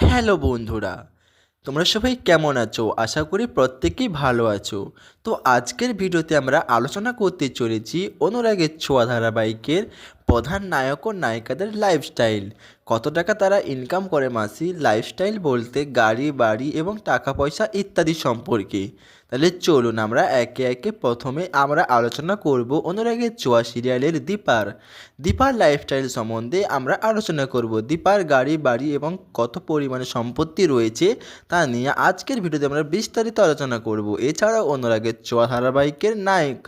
Hello বন্ধুরা, তোমরা সবাই কেমন আছো? আশা করি প্রত্যেকেই ভালো আছো। তো আজকের ভিডিওতে আমরা আলোচনা করতে চলেছি অনুরাগের ছোঁয়া ধারাবাহিকের প্রধান নায়ক ও নায়িকাদের লাইফস্টাইল কত টাকা তারা ইনকাম করে মাসি লাইফস্টাইল বলতে গাড়ি, বাড়ি এবং টাকা পয়সা ইত্যাদি সম্পর্কে। তাহলে চলুন আমরা একে একে প্রথমে আমরা আলোচনা করব অনুরাগের ছোঁয়া সিরিয়ালের দীপার। দীপার লাইফস্টাইল সম্বন্ধে আমরা আলোচনা করব। দীপার গাড়ি, বাড়ি এবং কত পরিমাণে সম্পত্তি রয়েছে তা নিয়ে আজকের ভিডিওতে আমরা বিস্তারিত আলোচনা করব। এছাড়াও অনুরাগের ছোঁয়া ধারাবাহিকের নায়ক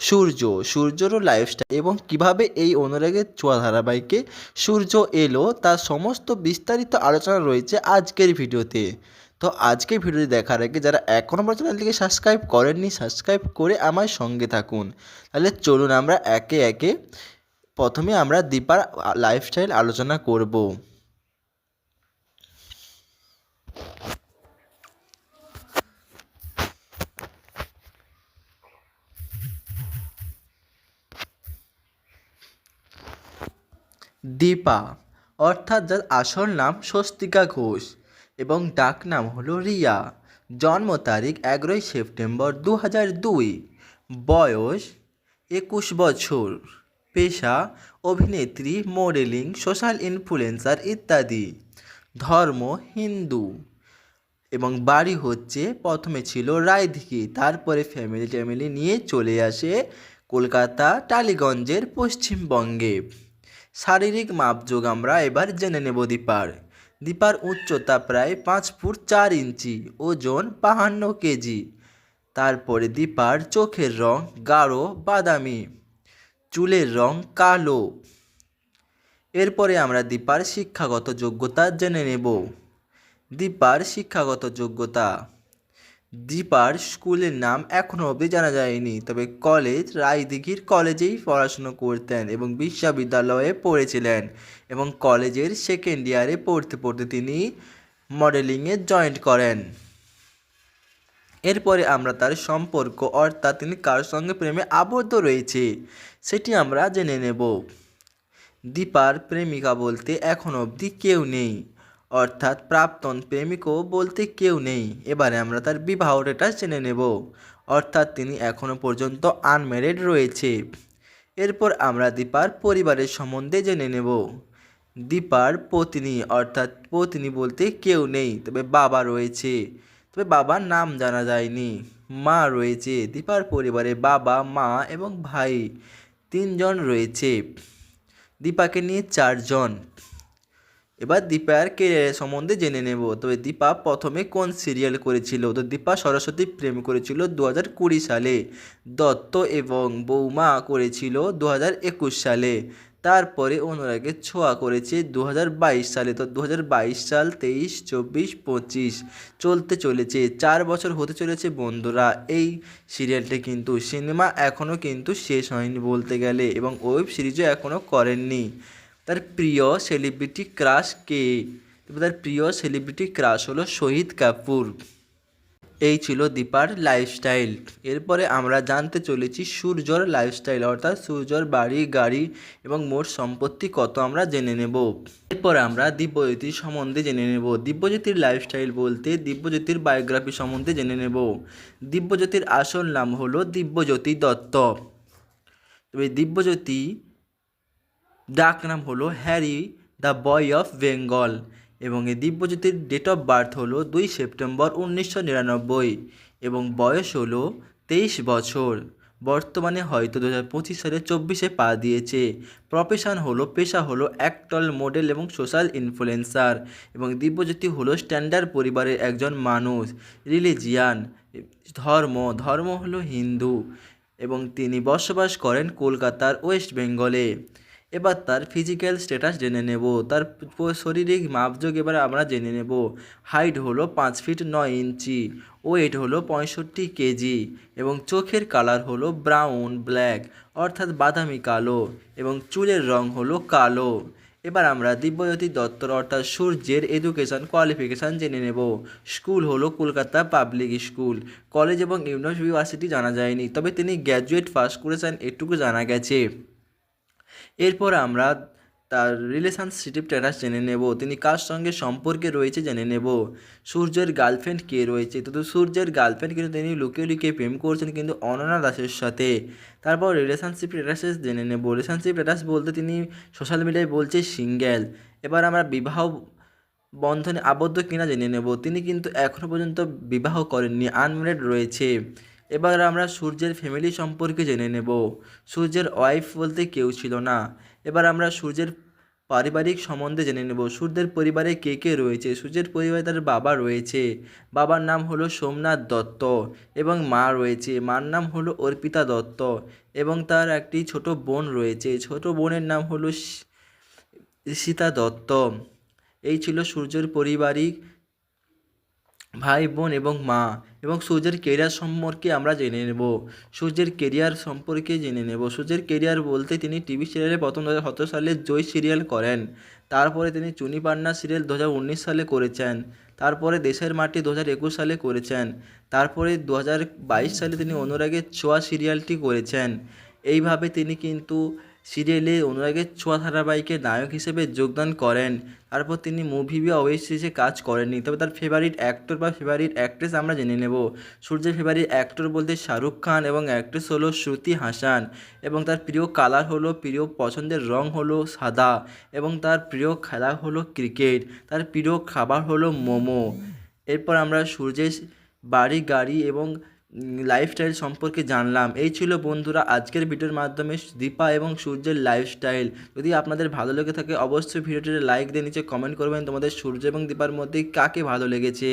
সূর্য। সূর্যরও লাইফস্টাইল এবং কীভাবে এই অনুরাগের ছোঁয়া ধারাবাহিকে সূর্য এলো তার সমস্ত বিস্তারিত আলোচনা রয়েছে আজকের ভিডিওতে। তো আজকে ভিডিওটি দেখার আগে যারা এখনও আমার চ্যানেলটিকে সাবস্ক্রাইব করেননি সাবস্ক্রাইব করে আমার সঙ্গে থাকুন। তাহলে চলুন আমরা একে একে প্রথমে আমরা দীপার লাইফস্টাইল আলোচনা করব। দীপা, অর্থাৎ যার আসল নাম স্বস্তিকা ঘোষ। এবং ডাক নাম হলো রিয়া। জন্ম তারিখ এগারোই সেপ্টেম্বর দু হাজার দুই। বয়স একুশ বছর। পেশা অভিনেত্রী, মডেলিং, সোশ্যাল ইনফ্লুয়েন্সার ইত্যাদি। ধর্ম হিন্দু। এবং বাড়ি হচ্ছে, প্রথমে ছিল রায়দিঘি, তারপরে ফ্যামিলি ট্যামিলি নিয়ে চলে আসে কলকাতা, টালিগঞ্জের পশ্চিমবঙ্গে। শারীরিক মাপযোগ আমরা এবার জেনে নেব দীপার। দীপার উচ্চতা প্রায় পাঁচ ফুট চার ইঞ্চি, ওজন বাহান্ন কেজি। তারপরে দীপার চোখের রং গাঢ় বাদামি, চুলের রং কালো। এরপরে আমরা দীপার শিক্ষাগত যোগ্যতা জেনে নেব। দীপার শিক্ষাগত যোগ্যতা দীপার স্কুলের নাম এখনও অবধি জানা যায়নি, তবে কলেজ রায়দিঘির কলেজেই পড়াশুনো করতেন এবং বিশ্ববিদ্যালয়ে পড়েছিলেন এবং কলেজের সেকেন্ড ইয়ারে পড়তে পড়তে তিনি মডেলিংয়ে জয়েন্ট করেন। এরপরে আমরা তার সম্পর্ক, অর্থাৎ তিনি কার সঙ্গে প্রেমে আবদ্ধ রয়েছে, সেটি আমরা জেনে নেব। দীপার প্রেমিকা বলতে এখন অবধি কেউ নেই। অর্থাৎ প্রাক্তন প্রেমিকও বলতে কেউ নেই। এবারে আমরা তার বিবাহ ডেটা জেনে নেব। অর্থাৎ তিনি এখনও পর্যন্ত আনম্যারিড রয়েছে। এরপর আমরা দীপার পরিবারের সম্বন্ধে জেনে নেব। দীপার পত্নী, অর্থাৎ পত্নী বলতে কেউ নেই, তবে বাবা রয়েছে। তবে বাবার নাম জানা যায়নি। মা রয়েছে। দীপার পরিবারে বাবা, মা এবং ভাই তিনজন রয়েছে। দীপাকে নিয়ে চারজন। এবার দীপার কেরিয়ারের সম্বন্ধে জেনে নেব। তবে দীপা প্রথমে কোন সিরিয়াল করেছিল? তো দীপা সরস্বতী প্রেম করেছিল দু কুড়ি সালে, দত্ত এবং বৌমা করেছিল দু হাজার একুশ সালে, তারপরে অনুরাগের ছোঁয়া করেছে দু হাজার বাইশ সালে। তো দু হাজার বাইশ সাল তেইশ, চব্বিশ, পঁচিশ চলতে চলেছে, চার বছর হতে চলেছে বন্ধুরা। এই সিরিয়ালটি কিন্তু সিনেমা এখনও কিন্তু শেষ হয়নি বলতে গেলে এবং ওয়েব সিরিজও এখনও করেননি। তার প্রিয় সেলিব্রিটি ক্রাশ কে? তার প্রিয় সেলিব্রিটি ক্রাশ হলো শহীদ কাপুর। এই ছিল দীপার লাইফস্টাইল এরপরে আমরা জানতে চলেছি সূর্যর লাইফস্টাইল অর্থাৎ সূর্যর বাড়ি, গাড়ি এবং মোট সম্পত্তি কত আমরা জেনে নেব। এরপর আমরা দিব্যজ্যোতির সম্বন্ধে জেনে নেব। দিব্যজ্যোতির লাইফস্টাইল বলতে দিব্যজ্যোতির বায়োগ্রাফি সম্বন্ধে জেনে নেব। দিব্যজ্যোতির আসল নাম হলো দিব্যজ্যোতি দত্ত। তবে দিব্যজ্যোতি ডাক নাম হলো Harry the boy of Bengal এবং এই দিব্যজ্যোতির ডেট অফ বার্থ হলো দুই সেপ্টেম্বর উনিশশো নিরানব্বই এবং বয়স হলো তেইশ বছর। বর্তমানে হয়তো দু হাজার পঁচিশ সালে চব্বিশে পা দিয়েছে। প্রফেশন হলো পেশা হলো অ্যাক্টর মডেল এবং সোশ্যাল ইনফ্লুয়েন্সার এবং দিব্যজ্যোতি হলো স্ট্যান্ডার্ড পরিবারের একজন মানুষ রিলিজিয়ান ধর্ম ধর্ম হলো হিন্দু এবং তিনি বসবাস করেন কলকাতার ওয়েস্ট বেঙ্গলে। এবার তার ফিজিক্যাল স্ট্যাটাস জেনে নেব। তার শারীরিক মাপযোগ এবার আমরা জেনে নেব। হাইট হলো পাঁচ ফিট নয় ইঞ্চি। ওয়েট হলো পঁয়ষট্টি কেজি এবং চোখের কালার হলো ব্রাউন ব্ল্যাক অর্থাৎ বাদামি কালো এবং চুলের রং হলো কালো। এবার আমরা দিব্যজ্যোতি দত্তর অর্থাৎ সূর্যের এডুকেশন কোয়ালিফিকেশান জেনে নেব। স্কুল হলো কলকাতা পাবলিক স্কুল কলেজ এবং ইউনিভার্সিটি জানা যায়নি, তবে তিনি গ্র্যাজুয়েট পাস করেছেন, এটুকু জানা গেছে। এরপর আমরা তার রিলেশনশিপ স্ট্যাটাস জেনে নেব। তিনি কার সঙ্গে সম্পর্কে রয়েছে জেনে নেব। সূর্যের গার্লফ্রেন্ড কে রয়েছে? তো সূর্যের গার্লফ্রেন্ড কিন্তু তিনি লুকিয়ে লুকিয়ে প্রেম করছেন কিন্তু অননা দাসের সাথে। তারপর রিলেশনশিপ স্ট্যাটাস জেনে নেব। রিলেশনশিপ স্ট্যাটাস বলতে তিনি সোশ্যাল মিডিয়ায় বলছে সিঙ্গেল এবার আমরা বিবাহ বন্ধনে আবদ্ধ কিনা জেনে নেব। তিনি কিন্তু এখনও পর্যন্ত বিবাহ করেননি আনম্যারিড রয়েছে। এবার আমরা সূর্যের ফ্যামিলি সম্পর্কে জেনে নেব। সূর্যের ওয়াইফ বলতে কেউ ছিল না। এবার আমরা সূর্যের পারিবারিক সম্বন্ধে জেনে নেব। সূর্যের পরিবারে কে কে রয়েছে? সূর্যের পরিবারে তার বাবা রয়েছে। বাবার নাম হলো সোমনাথ দত্ত এবং মা রয়েছে। মার নাম হলো অর্পিতা দত্ত এবং তার একটি ছোট বোন রয়েছে। ছোট বোনের নাম হলো সীতা দত্ত। এই ছিল সূর্যের পারিবারিক ভাই বোন এবং মা এবং সূর্যের কেরিয়ার সম্পর্কে আমরা জেনে নেব। সূর্যের কেরিয়ার সম্পর্কে জেনে নেব। সূর্যের কেরিয়ার বলতে তিনি টিভি সিরিয়ালে প্রথম দু হাজার সতেরো সালে জয় সিরিয়াল করেন। তারপরে তিনি চুনি পান্না সিরিয়াল দু হাজার উনিশ সালে করেছেন। তারপরে দেশের মাটি দু একুশ সালে করেছেন। তারপরে দু হাজার বাইশ সালে তিনি অনুরাগের ছোঁয়া সিরিয়ালটি করেছেন। এইভাবে তিনি কিন্তু সিরিয়ালে অনুরাগের ছোঁয়া ধারাবাহিকে নায়ক হিসেবে যোগদান করেন। তারপর তিনি মুভি বা ওয়েব সিরিজে কাজ করেননি। তবে তার ফেভারিট অ্যাক্টর বা ফেভারিট অ্যাক্ট্রেস আমরা জেনে নেব। সূর্যের ফেভারিট অ্যাক্টর বলতে শাহরুখ খান এবং অ্যাক্ট্রেস হলো শ্রুতি হাসান এবং তার প্রিয় কালার হলো, প্রিয় পছন্দের রং হলো সাদা এবং তার প্রিয় খেলা হলো ক্রিকেট তার প্রিয় খাবার হলো মোমো। এরপর আমরা সূর্যের বাড়ি গাড়ি এবং লাইফস্টাইল সম্পর্কে জানলাম। এই ছিল বন্ধুরা আজকের ভিডিওর মাধ্যমে দীপা এবং সূর্যের লাইফস্টাইল যদি আপনাদের ভালো লেগে থাকে, অবশ্যই ভিডিওটিতে লাইক দিয়ে নিচে কমেন্ট করবেন। তোমাদের সূর্য এবং দীপার মধ্যে কাকে ভালো লেগেছে?